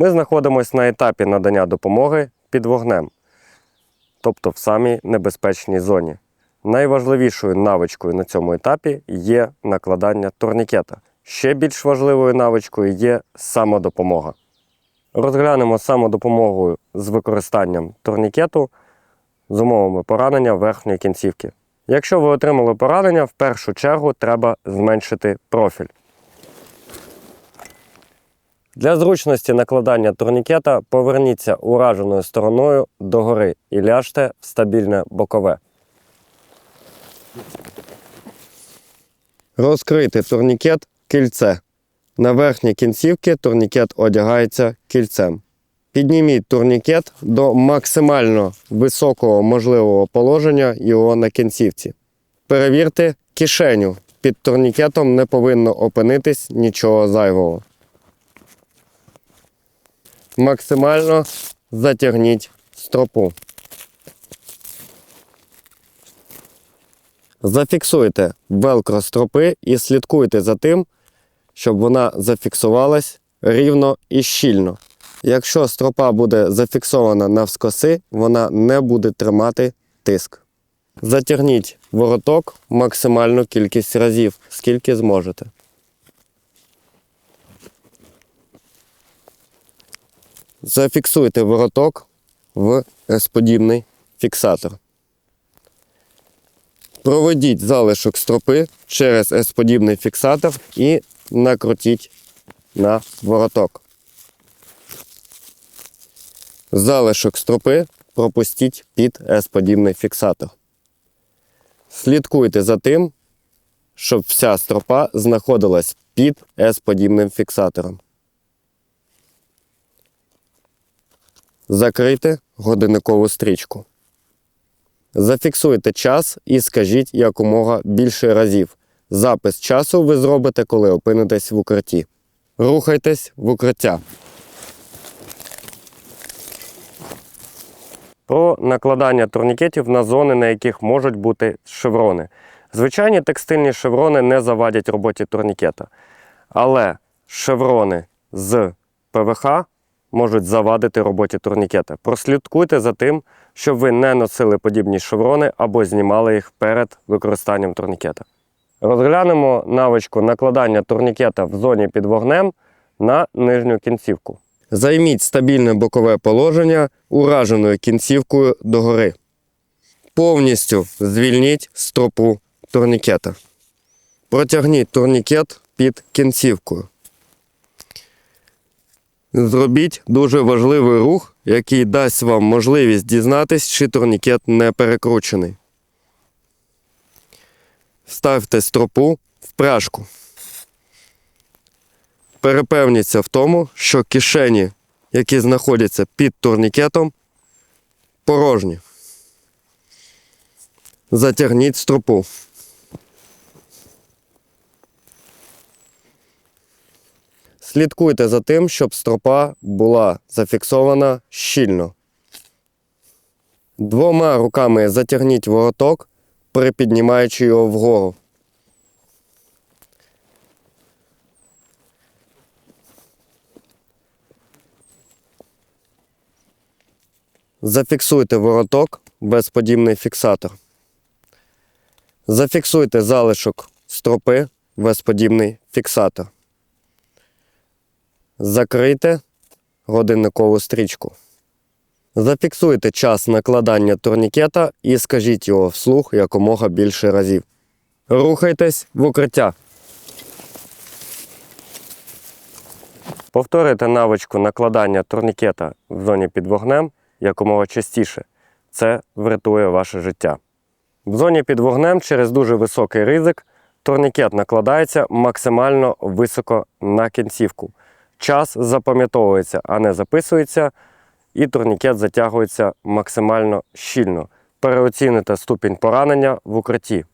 Ми знаходимося на етапі надання допомоги під вогнем, тобто в самій небезпечній зоні. Найважливішою навичкою на цьому етапі є накладання турнікета. Ще більш важливою навичкою є самодопомога. Розглянемо самодопомогу з використанням турнікету з умовами поранення верхньої кінцівки. Якщо ви отримали поранення, в першу чергу треба зменшити профіль. Для зручності накладання турнікета поверніться ураженою стороною догори і ляжте в стабільне бокове. Розкрийте турнікет кільце. На верхній кінцівці турнікет одягається кільцем. Підніміть турнікет до максимально високого можливого положення його на кінцівці. Перевірте кишеню. Під турнікетом не повинно опинитись нічого зайвого. Максимально затягніть стропу. Зафіксуйте велкро стропи і слідкуйте за тим, щоб вона зафіксувалась рівно і щільно. Якщо стропа буде зафіксована навскоси, вона не буде тримати тиск. Затягніть вороток максимальну кількість разів, скільки зможете. Зафіксуйте вороток в S-подібний фіксатор. Проведіть залишок стропи через S-подібний фіксатор і накрутіть на вороток. Залишок стропи пропустіть під S-подібний фіксатор. Слідкуйте за тим, щоб вся стропа знаходилась під S-подібним фіксатором. Закрийте годинникову стрічку. Зафіксуйте час і скажіть якомога більше разів. Запис часу ви зробите, коли опинитесь в укритті. Рухайтесь в укриття. Про накладання турнікетів на зони, на яких можуть бути шеврони. Звичайні текстильні шеврони не завадять роботі турнікета. Але шеврони з ПВХ можуть завадити роботі турнікета. Прослідкуйте за тим, щоб ви не носили подібні шеврони або знімали їх перед використанням турнікета. Розглянемо навичку накладання турнікета в зоні під вогнем на нижню кінцівку. Займіть стабільне бокове положення ураженою кінцівкою догори. Повністю звільніть стропу турнікета. Протягніть турнікет під кінцівкою. Зробіть дуже важливий рух, який дасть вам можливість дізнатись, чи турнікет не перекручений. Вставте стропу в пряжку. Перепевніться в тому, що кишені, які знаходяться під турнікетом, порожні. Затягніть стропу. Слідкуйте за тим, щоб стропа була зафіксована щільно. Двома руками затягніть вороток, припіднімаючи його вгору. Зафіксуйте вороток безподібний фіксатор. Зафіксуйте залишок стропи безподібний фіксатор. Закрийте годинникову стрічку. Зафіксуйте час накладання турнікета і скажіть його вслух якомога більше разів. Рухайтесь в укриття. Повторюйте навичку накладання турнікета в зоні під вогнем якомога частіше. Це врятує ваше життя. В зоні під вогнем через дуже високий ризик турнікет накладається максимально високо на кінцівку. Час запам'ятовується, а не записується, і турнікет затягується максимально щільно. Переоціните ступінь поранення в укритті.